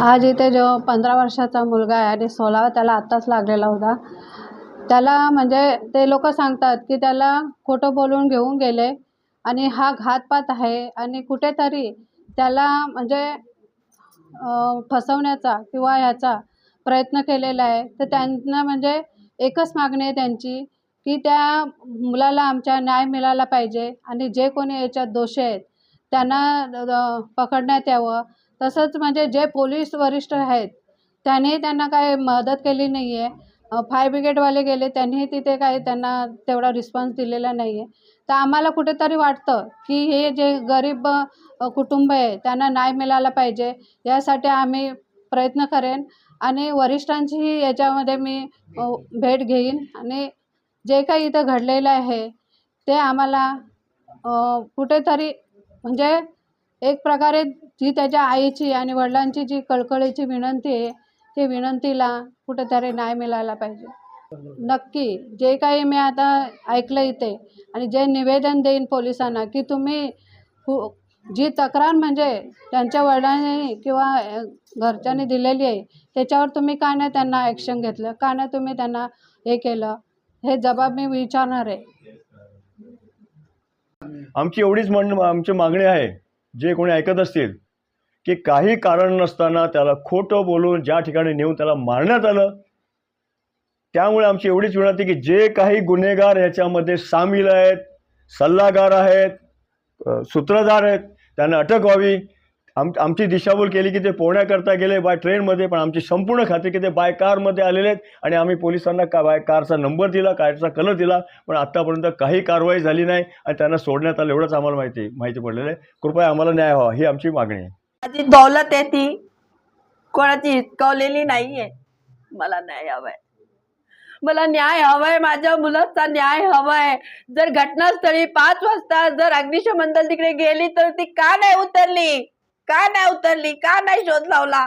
आज इथे जो पंधरा वर्षाचा मुलगा आहे आणि सोळावा त्याला आत्ताच लागलेला होता. त्याला म्हणजे ते लोक सांगतात की त्याला खोटं बोलून घेऊन गेले आणि हा घातपात आहे आणि कुठेतरी त्याला म्हणजे फसवण्याचा किंवा ह्याचा प्रयत्न केलेला आहे. तर त्यांना म्हणजे एकच मागणी आहे त्यांची की त्या मुलाला आमच्या न्याय मिळाला पाहिजे आणि जे कोणी याच्यात दोषी आहेत त्यांना पकडण्यात यावं. तसंच म्हणजे जे पोलीस वरिष्ठ आहेत त्यांनी त्यांना काय मदत केली नाही आहे फायर ब्रिगेडवाले गेले त्यांनी तिथे काही त्यांना तेवढा रिस्पॉन्स दिलेला नाही आहे तर आम्हाला कुठेतरी वाटतं की हे जे गरीब कुटुंब आहे त्यांना न्याय मिळाला पाहिजे. यासाठी आम्ही प्रयत्न करेन आणि वरिष्ठांचीही याच्यामध्ये मी भेट घेईन. आणि जे काही इथं घडलेलं आहे ते आम्हाला कुठेतरी म्हणजे एक प्रकारे जी त्याच्या आईची आणि वडिलांची जी कळकळीची विनंती आहे ती विनंतीला कुठेतरी न्याय मिळायला पाहिजे. नक्की जे काही मी आता ऐकलं इथे आणि जे निवेदन देईन पोलिसांना की तुम्ही जी तक्रार म्हणजे त्यांच्या वडिलांनी किंवा घरच्यांनी दिलेली आहे त्याच्यावर तुम्ही का नाही त्यांना ॲक्शन घेतलं? का नाही तुम्ही त्यांना हे केलं? हे जबाब मी विचारणार आहे. आमची एवढीच म्हण आमची मागणी आहे. जे कोणी ऐकत असतील की काही कारण नसताना त्याला खोटं बोलून ज्या ठिकाणी नेऊन त्याला मारण्यात आलं त्यामुळे आमची एवढीच विनंती की जे काही गुन्हेगार याच्यामध्ये सामील आहेत सल्लागार आहेत सूत्रधार आहेत त्यांना अटक व्हावी. आम आमची दिशाभूल केली की ते पोहण्याकरता गेले बाय ट्रेनमध्ये पण आमची संपूर्ण खात्री की ते बाय कारमध्ये आलेले आहेत. आणि आम्ही पोलिसांना का बाय कारचा नंबर दिला कारचा कलर दिला पण आत्तापर्यंत काही कारवाई झाली नाही आणि त्यांना सोडण्यात आलं एवढंच आम्हाला माहिती माहिती पडलेलं आहे. कृपया आम्हाला न्याय व्हावा ही आमची मागणी आहे. माझी दौलत आहे ती. कोणाची हिसकावलेली नाहीये. मला न्याय हवाय. मला न्याय हवाय माझ्या मुलाचा न्याय हवाय. जर घटनास्थळी पाच वाजता जर अग्निशमन दल तिकडे गेली तर ती का नाही उतरली? का नाही उतरली? का नाही शोध लावला?